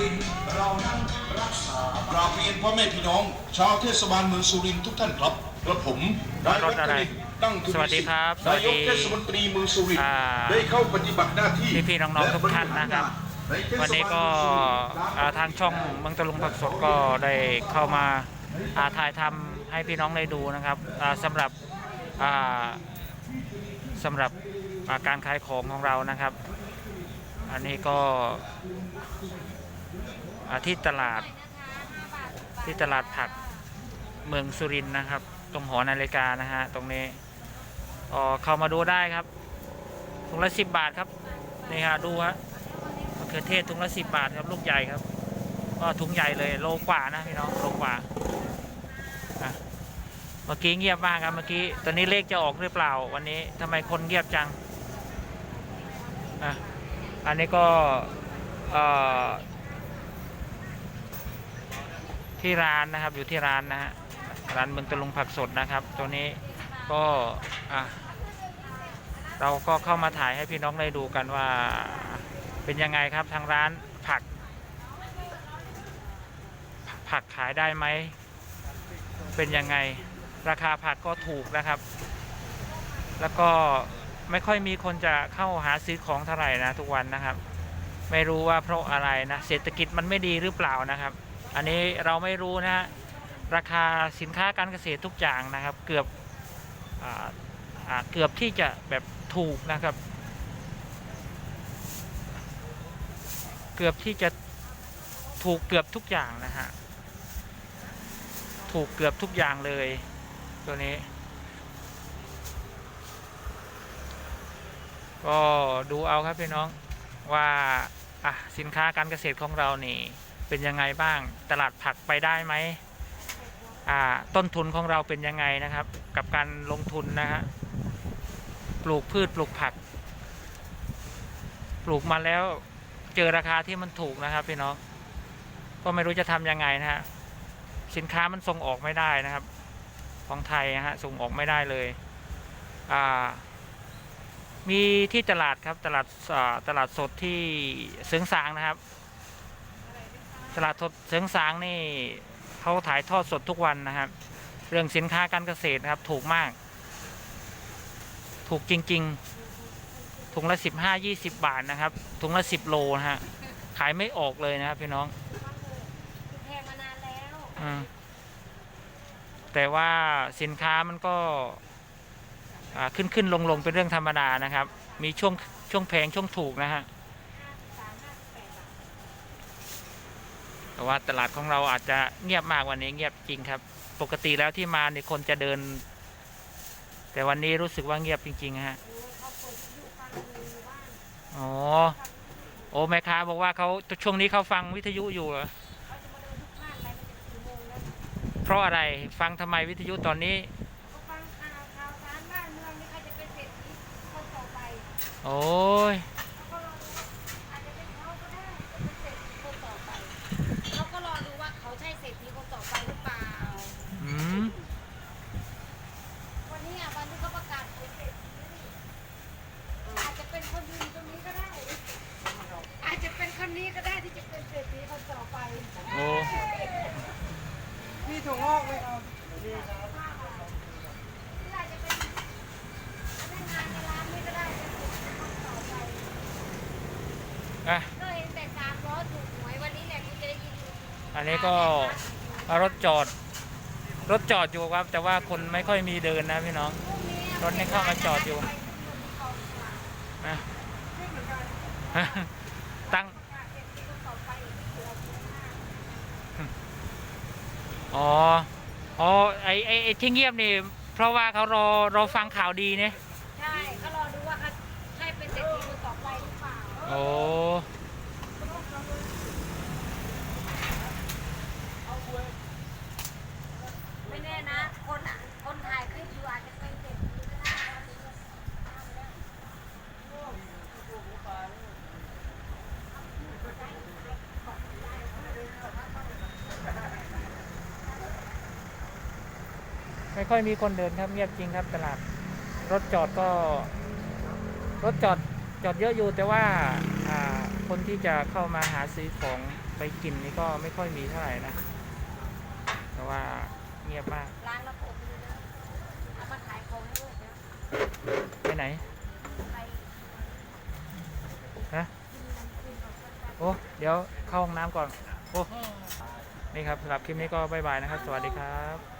รินทร์เรานั้นรักษากราบเรียนพ่อแม่พี่น้อง ชาวเทศบาลเมืองสุรินทร์ทุกท่านครับกระผมนายรถอะไรตั้งทุนสวัสดีครับสวันาสยดีกเทศมนตรีเมืองสุรินทร์อ่า ได้เข้าปฏิบัติหน้าที่พี่ๆน้องๆทุกท่านนะครับ และบริหางาใเทศบาลวันนี้ก็เมืองสุรินทร์อ่าทางช่องเมืองตะลุงผักสดก็ได้เข้ามาอ่าถ่ายทำให้พี่น้องได้ดูนะครับอ่าสำหรับอ่าสำหรับอ่าการขายของของเรานะครับ อันนี้ก็อ่า ที่ตลาดที่ตลาดผักเมืองสุรินทร์นะครับ ตรงหอนาฬิกานะฮะตรงนี้ก็เข้ามาดูได้ครับถุงละสิบบาทครับนี่ฮะดูฮะมะเขือเทศถุงละสิบบาทครับลูกใหญ่ครับก็ถุงใหญ่เลยโลกว่านะพี่น้องโลกว่าเมื่อกี้เงียบมากครับเมื่อกี้ตอนนี้เลขจะออกหรือเปล่า วันนี้ทำไมคนเงียบจังอะอันนี้ก็เอ่อ ที่ร้านนะครับอยู่ที่ร้านนะฮะร้านเมืองตะลุงผักสดนะครับ ตัวนี้ก็อะเราก็เข้ามาถ่ายให้พี่น้องได้ดูกันว่าเป็นยังไงครับทางร้านผัก ผักขายได้ไหม เป็นยังไง ราคาผักก็ถูกนะครับ แล้วก็ไม่ค่อยมีคนจะเข้าหาซื้อของเท่าไหร่นะทุกวันนะครับ ไม่รู้ว่าเพราะอะไรนะเศรษฐกิจมันไม่ดีหรือเปล่านะครับ อันนี้เราไม่รู้นะฮะราคาสินค้าการเกษตรทุกอย่างนะครับ เกือบออเกือบที่จะแบบถูกนะครับ เกือบที่จะถูกเกือบทุกอย่างนะฮะถูกเกือบทุกอย่างเลย ตัวนี้ ก็ดูเอาครับพี่น้องว่าอะสินค้าการเกษตรของเรานี่ เป็นยังไงบ้าง ตลาดผักไปได้ไหมต้นทุนของเราเป็นยังไงนะครับ กับการลงทุนนะฮะปลูกพืชปลูกผัก ปลูกมาแล้วเจอราคาที่มันถูกนะครับพี่น้องก็ไม่รู้จะทำยังไงนะฮะสินค้ามันส่งออกไม่ได้นะครับ ของไทยนะฮะส่งออกไม่ได้เลยอ่ามีที่ตลาดครับตลาดตลาดสดที่เสริงสางนะครับ ตลาดสดเสริงสางนี่เขาถ่ายทอดสดทุกวันนะครับ เรื่องสินค้าการเกษตรนะครับ ถูกมาก ถูกจริง ๆ ถุงละสิบห้ายี่สิบบาทนะครับ ถุงละสิบโลนะฮะขายไม่ออกเลยนะครับพี่น้องแพงมานานแล้วอืมแต่ว่าสินค้ามันก็อ่าขึ้นขึ้นลงลงเป็นเรื่องธรรมดานะครับ มีช่วงช่วงแพงช่วงถูกนะฮะ สามห้าสิบแปดบาท แต่ว่าตลาดของเราอาจจะเงียบมากวันนี้เงียบจริงครับ ปกติแล้วที่มาเนี่ยคนจะเดิน แต่วันนี้รู้สึกว่าเงียบจริง ๆ ฮะโอ้เขาเปิดวิทยุฟังดูบ้านอ๋อโอ้แม่ค้าบอกว่าเขาช่วงนี้เขาฟังวิทยุอยู่เหรอเขาจะมาเดินทุกบ้านอะไรมันจะกี่โมงแล้วเพราะอะไรฟังทำไมวิทยุตอนนี้เขา อกไหมครับที่อาจจะเป็นพนักงานในร้านนี้ก็ได้จะเห็นแต่สามล้อถูกหวยวันนี้แหละคุณจะได้ยินอันนี้ก็รถจอด รถจอดอยู่ครับ แต่ว่าคนไม่ค่อยมีเดินนะพี่น้องพรุ่งนี้รถนี่เข้ามาจอดอยู่นะตั้งอ๋อ อ๋อไอไอไอที่เงียบนี่เพราะว่าเขารอรอฟังข่าวดีเนี่ยใช่เขารอดูว่าเขาใช่เป็นเศรษฐีคนต่อไปหรือเปล่า โอ้ ไม่แน่นะ คนอะ คนถ่ายคลิปอยู่อาจจะเป็นเศรษฐีก็ได้ ไม่ค่อยมีคนเดินครับเงียบจริงครับตลาด รถจอดก็ รถจอดจอดเยอะอยู่แต่ว่าอ่าคนที่จะเข้ามาหาซื้อของไปกินนี่ก็ไม่ค่อยมีเท่าไหร่นะ แต่ว่าเงียบมากล้างแล้วก็อบเลยนะเอามาขายของให้ด้วยนะไปไหน ไปฮะกินน้ำกินของคนกันโอ้ เดี๋ยวเข้าห้องน้ำก่อน โอ้ นี่ครับสำหรับคลิปนี้ก็บายบายนะครับ สวัสดีครับ